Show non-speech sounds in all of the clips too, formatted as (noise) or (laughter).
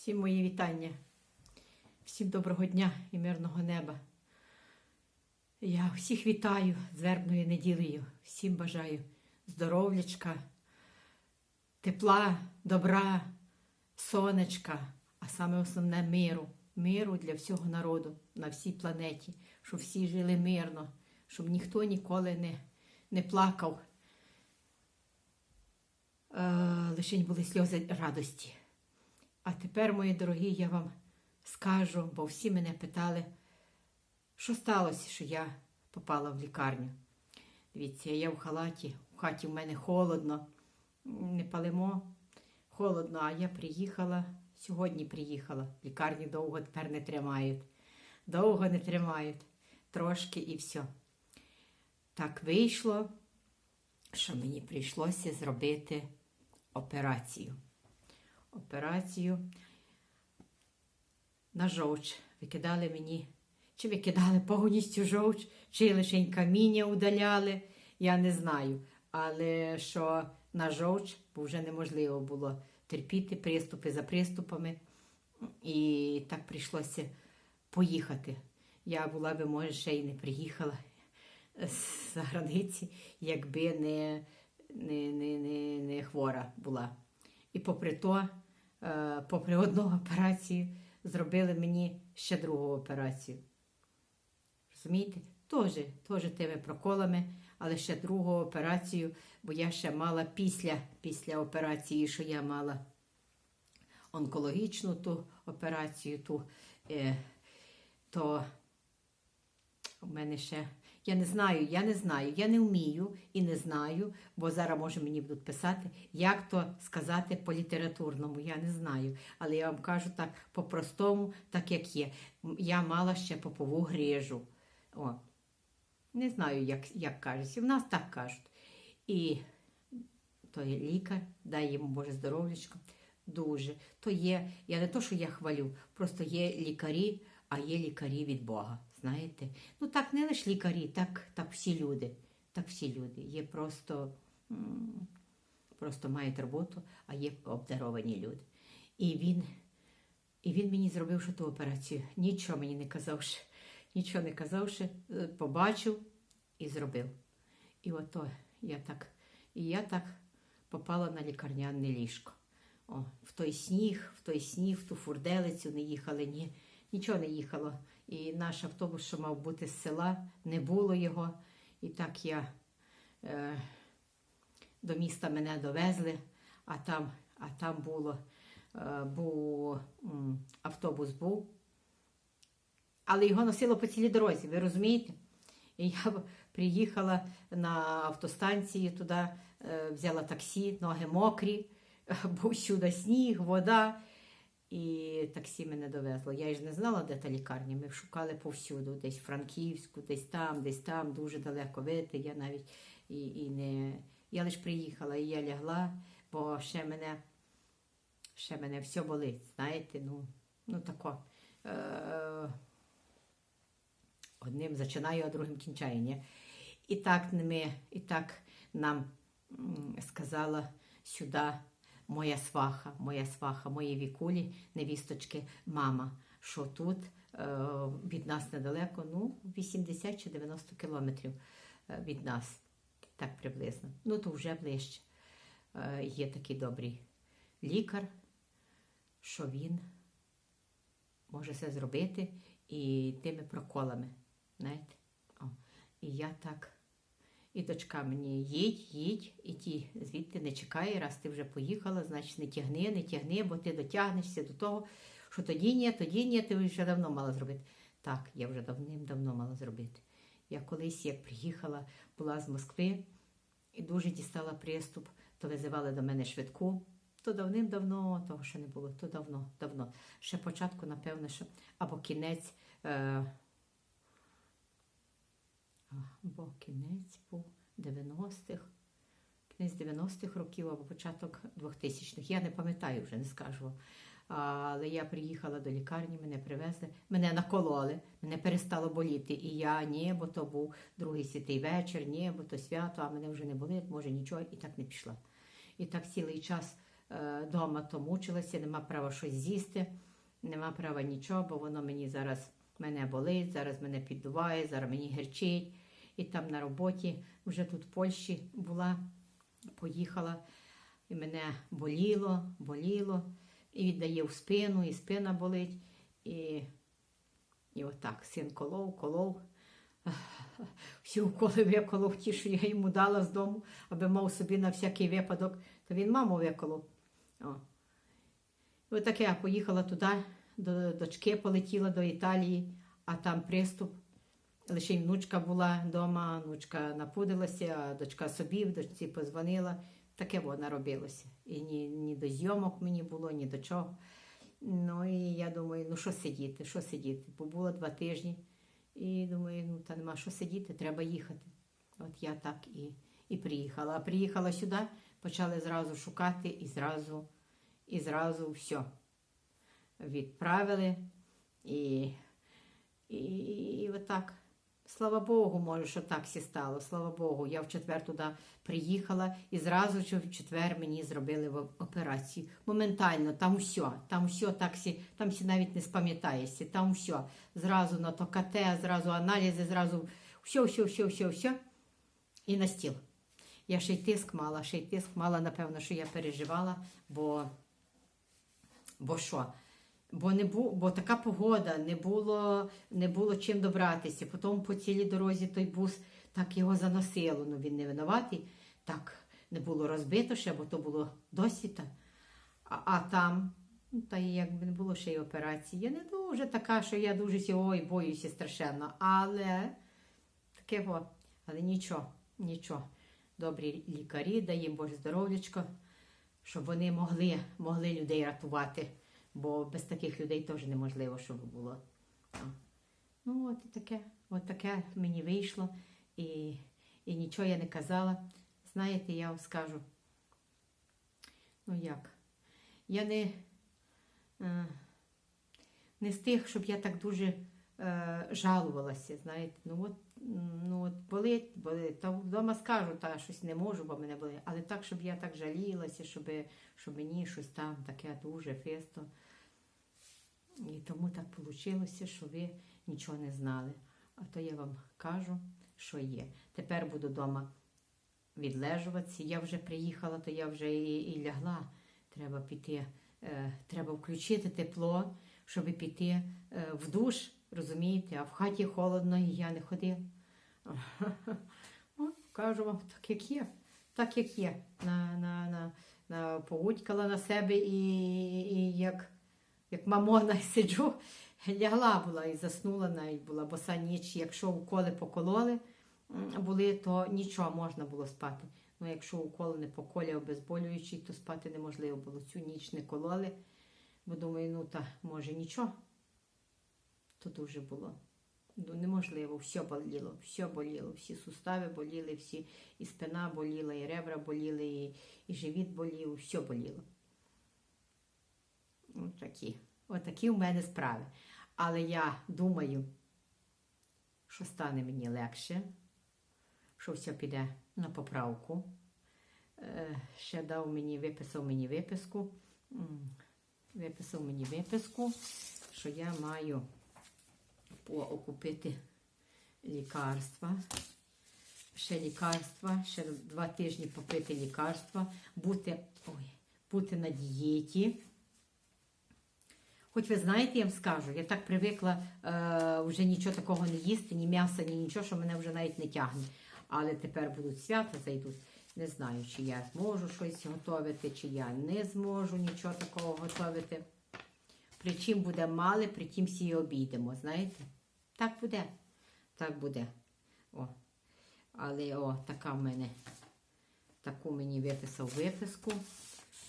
Всім мої вітання, всім доброго дня і мирного неба. Я всіх вітаю з вербною неділею. Всім бажаю здоров'ячка, тепла, добра, сонечка, а саме основне миру. Миру для всього народу на всій планеті, щоб всі жили мирно, щоб ніхто ніколи не, не плакав. Е, лишень були сльози радості. А тепер, мої дорогі, я вам скажу, бо всі мене питали, що сталося, що я попала в лікарню. Дивіться, я в халаті, в хаті в мене холодно, не палимо, холодно, а я приїхала, сьогодні приїхала. В лікарні довго тепер не тримають. Довго не тримають, трошки і все. Так вийшло, що мені прийшлося зробити операцію операцію на жовч. Викидали мені, чи викидали повністю жовч, чи лише каміння удаляли, я не знаю. Але що на жовч, бо вже неможливо було терпіти приступи за приступами. І так прийшлося поїхати. Я була би, може, ще й не приїхала з границі, якби не, не, не, не, не хвора була. І попри то, попри одну операцію, зробили мені ще другу операцію. Розумієте? Теж, теж тими проколами, але ще другу операцію, бо я ще мала після, після операції, що я мала онкологічну ту операцію, ту, е, то у мене ще. Я не знаю, я не знаю, я не вмію і не знаю, бо зараз може мені будуть писати, як то сказати по літературному. Я не знаю. Але я вам кажу так по-простому, так як є. Я мала ще попову грижу. О. Не знаю, як як кажуть. В нас так кажуть. І то є лікар, дай йому Боже здоров'ячко. Дуже. То є, я не то, що я хвалю, просто є лікарі, а є лікарі від Бога. Знаєте? Ну так не лише лікарі, так, так всі люди. Так всі люди. Є просто, просто мають роботу, а є обдаровані люди. І він, і він мені зробив ту операцію. Нічого мені не казавши, нічого не казавши, е, побачив і зробив. І ото я так, і я так попала на лікарняне ліжко. О, в той сніг, в той сніг, в ту фурделицю не їхали, ні, нічого не їхало. І наш автобус, що мав бути з села, не було його. І так я е, до міста мене довезли, а там, а там було, е, був автобус був. Але його носило по цілій дорозі, ви розумієте? І я приїхала на автостанцію туди, е, взяла таксі, ноги мокрі, (laughs) був сюди сніг, вода. І таксі мене довезло. Я ж не знала, де та лікарня. Ми шукали повсюду, десь Франківську, десь там, десь там, дуже далеко вийти. Я навіть і, і не. Я лише приїхала і я лягла, бо ще мене ще мене все болить. Знаєте, ну, ну тако. Е- Одним починаю, а другим кінчаю. Ні? І так ми, і так нам сказала сюди моя сваха, моя сваха, мої вікулі, невісточки, мама, що тут е, від нас недалеко, ну, 80 чи 90 кілометрів е, від нас, так приблизно. Ну, то вже ближче. Е, є такий добрий лікар, що він може все зробити і тими проколами. Знаєте? О, і я так. І дочка мені їдь, їдь, і ті звідти не чекає, раз ти вже поїхала, значить не тягни, не тягни, бо ти дотягнешся до того, що тоді ні, тоді ні, ти вже давно мала зробити. Так, я вже давним-давно мала зробити. Я колись, як приїхала, була з Москви і дуже дістала приступ, то визивали до мене швидку. То давним-давно, того ще не було, то давно, давно. Ще початку, напевно, що або кінець. Е- або кінець був 90-х, кінець 90-х років або початок 2000-х. Я не пам'ятаю вже, не скажу. Але я приїхала до лікарні, мене привезли, мене накололи, мене перестало боліти. І я ні, бо то був другий святий вечір, ні, бо то свято, а мене вже не болить, може нічого, і так не пішла. І так цілий час вдома, то мучилася, нема права щось з'їсти, нема права нічого, бо воно мені зараз мене болить, зараз мене піддуває, зараз мені гірчить. І там на роботі вже тут в Польщі була, поїхала, і мене боліло, боліло, і віддає в спину, і спина болить. І, і отак син колов, колов. (laughs) Всі уколи виколов ті, що я йому дала з дому, аби мав собі на всякий випадок, то він маму виколов. О. І отаке я поїхала туди, до дочки полетіла до Італії, а там приступ. Лише й внучка була вдома, внучка напудилася, а дочка собі, в дочці позвонила. Таке воно робилося. І ні, ні до зйомок мені було, ні до чого. Ну і я думаю, ну що сидіти, що сидіти? Побула два тижні. І думаю, ну та нема що сидіти, треба їхати. От я так і, і приїхала. А приїхала сюди, почали зразу шукати і зразу, і зразу все. Відправили. І, і, і отак. Слава Богу, може, що так сі стало. Слава Богу. Я в четвер туди приїхала і зразу ж в четвер мені зробили операцію. Моментально, там все, там все так сі, там сі навіть не спам'ятаєшся, там все. Зразу на то КТ, зразу аналізи, зразу все, все, все, все, все. І на стіл. Я ще й тиск мала, ще й тиск мала, напевно, що я переживала, бо, бо що? Бо не бу, бо така погода, не було, не було чим добратися. Потім по цілій дорозі той бус так його заносило. Ну він не винуватий. Так не було розбито ще, бо то було досвіта. А, а там, ну, та якби не було ще й операції. Я не дуже така, що я дуже ой, боюся страшенно. Але таке во. Але нічого, нічого. Добрі лікарі, дай їм Боже здоров'ячко, щоб вони могли, могли людей рятувати. Бо без таких людей теж неможливо, щоб було. Ну, от таке, от таке мені вийшло, і, і нічого я не казала. Знаєте, я вам скажу. Ну як? Я не, е, не з тих, щоб я так дуже е, жалувалася, знаєте. Ну от, ну от болить, болить. Та вдома скажу, та щось не можу, бо мене болить. Але так, щоб я так жалілася, щоб, щоб мені щось там таке дуже фесто. І тому так вийшло, що ви нічого не знали. А то я вам кажу, що є. Тепер буду вдома відлежуватися. Я вже приїхала, то я вже і, і лягла. Треба піти, е, треба включити тепло, щоб піти е, в душ, розумієте, а в хаті холодно і я не ходила. От, кажу вам, так як є, так як є. На, на, на, на, погудькала на себе і, і як як мамона сиджу, лягла була і заснула навіть була боса ніч. Якщо уколи покололи були, то нічого можна було спати. Ну, якщо уколи не поколі обезболюючий, то спати неможливо було. Цю ніч не кололи, бо думаю, ну та може нічого. То дуже було. Ну, неможливо, все боліло, все боліло, всі сустави боліли, всі, і спина боліла, і ребра боліли, і, і живіт болів, все боліло. Отакі. Отакі в мене справи. Але я думаю, що стане мені легше, що все піде на поправку. Е, Ще дав мені, виписав мені виписку. Виписав мені виписку, що я маю окупити лікарства. Ще лікарства, ще два тижні попити лікарства, бути, ой, бути на дієті. Хоч ви знаєте, я вам скажу, я так привикла е, вже нічого такого не їсти, ні м'яса, ні нічого, що мене вже навіть не тягне. Але тепер будуть свята, зайдуть. Не знаю, чи я зможу щось готувати, чи я не зможу нічого такого готувати. При чим буде мали, при тім всі обійдемо, знаєте? Так буде. Так буде. О. Але о, така в мене. Таку мені виписав виписку.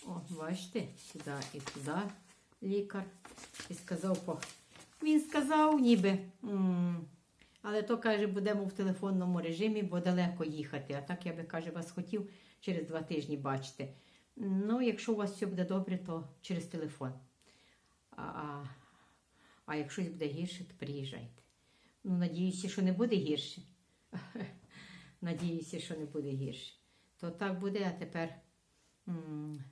О, бачите, сюди і туди лікар. І сказав, по... він сказав ніби. м, Але то каже, будемо в телефонному режимі, бо далеко їхати. А так я би каже, вас хотів через два тижні бачити. Ну, якщо у вас все буде добре, то через телефон. А, а, якщо буде гірше, то приїжджайте. Ну, надіюся, що не буде гірше. (laughs) Надіюся, що не буде гірше. То так буде, а тепер м,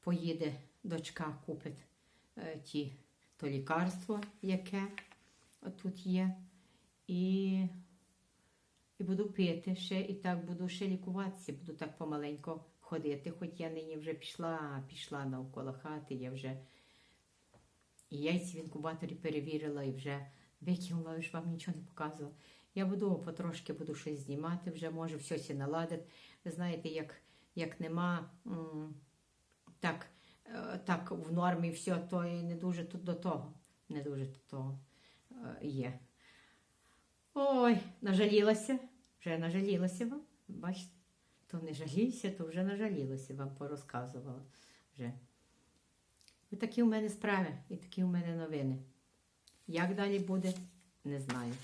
поїде дочка, купить е, ті, то лікарство, яке тут є. І, і буду пити ще, і так буду ще лікуватися, буду так помаленько ходити. Хоч я нині вже пішла, пішла навколо хати, я вже і яйця в інкубаторі перевірила і вже викинула, ж вам нічого не показувала. Я буду потрошки буду щось знімати, вже може все сі наладить. Ви знаєте, як, як нема так, е, так в нормі все, то і не дуже тут до того. Не дуже до того е, є. Ой, нажалілася, вже нажалілася вам. Бачите, то не жалійся, то вже нажалілася, вам порозказувала. Вже. І такі в мене справи, і такі в мене новини. Як далі буде, не знаю.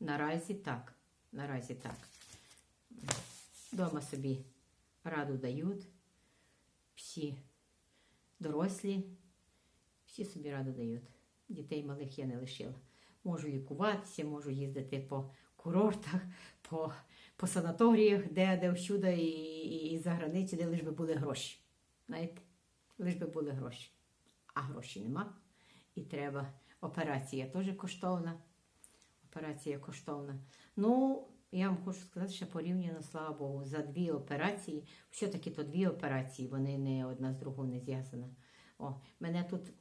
Наразі так. Наразі так. Дома собі раду дають. Всі дорослі, всі собі раду дають. Дітей малих я не лишила. Можу лікуватися, можу їздити по курортах, по, по санаторіях, де, де всюди і, і, і за границю, де лиш би були гроші. Знаєте, лиш би були гроші. А грошей нема. І треба. Операція теж коштовна. Операція коштовна. Ну, я вам хочу сказати, що порівняно, слава Богу, за дві операції, все-таки то дві операції, вони не одна з другою не зв'язана. О, мене тут,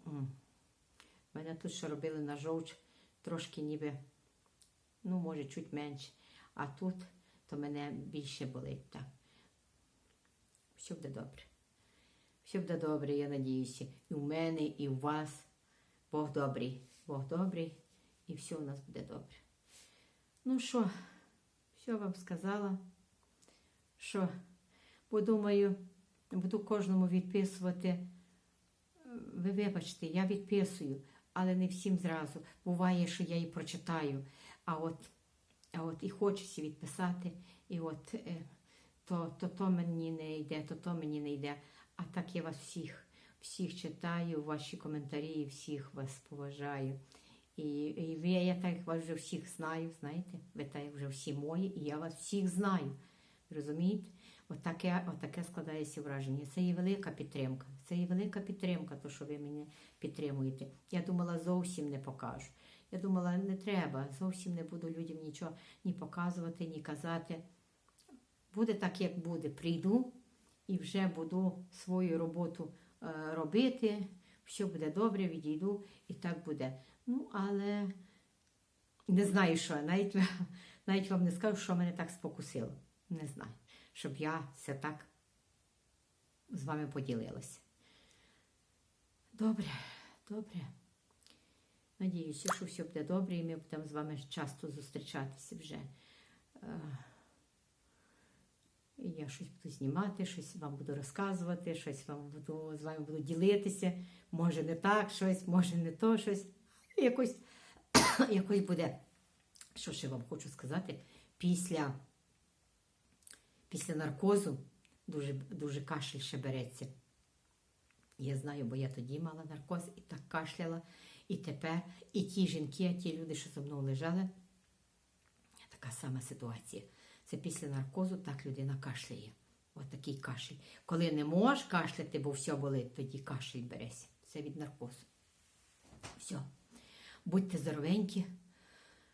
мене тут що робили на жовч, трошки ніби, ну, може, чуть менше. А тут то мене більше болить. Так. Все буде добре. Все буде добре, я надіюся. І в мене, і у вас. Бог добрий. Бог добрий, і все у нас буде добре. Ну що, все вам сказала, що подумаю, буду кожному відписувати. Ви вибачте, я відписую, але не всім зразу. Буває, що я і прочитаю, а от, а от і хочеться відписати, і от е, то, то то мені не йде, то то мені не йде. А так я вас всіх, всіх читаю, ваші коментарі, всіх вас поважаю. І, і ви, я так вас вже всіх знаю, знаєте, ви так вже всі мої, і я вас всіх знаю. Розумієте? Отаке, отаке складається враження. Це є велика підтримка. Це є велика підтримка, то що ви мене підтримуєте. Я думала, зовсім не покажу. Я думала, не треба, зовсім не буду людям нічого ні показувати, ні казати. Буде так, як буде. Прийду і вже буду свою роботу е, робити. Все буде добре, відійду, і так буде. Ну, але не знаю, що. Навіть, (laughs) навіть вам не скажу, що мене так спокусило. Не знаю, щоб я це так з вами поділилася. Добре, добре. Надіюся, що все буде добре, і ми будемо з вами часто зустрічатися вже. Я щось буду знімати, щось вам буду розказувати, щось вам буду з вами буду ділитися. Може не так, щось, може не то щось. Якось, (coughs) якось буде. Що ще вам хочу сказати? Після, після наркозу дуже, дуже кашель ще береться. Я знаю, бо я тоді мала наркоз і так кашляла. І тепер, і ті жінки, ті люди, що зі мною лежали, така сама ситуація. Це після наркозу так людина кашляє. Ось такий кашель. Коли не можеш кашляти, бо все болить, тоді кашель береся. Це від наркозу. Все. Будьте здоровенькі,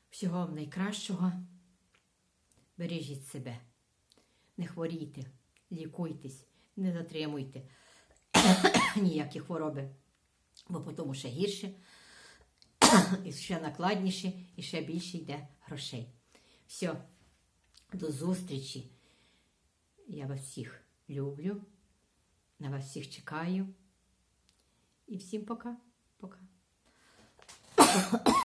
всього вам найкращого. Бережіть себе. Не хворійте, лікуйтесь, не затримуйте (coughs) ніякі хвороби, бо потім ще гірше, (coughs) і ще накладніше, і ще більше йде грошей. Все. До зустрічі. Я вас всіх люблю, на вас всіх чекаю. І всім пока. Пока.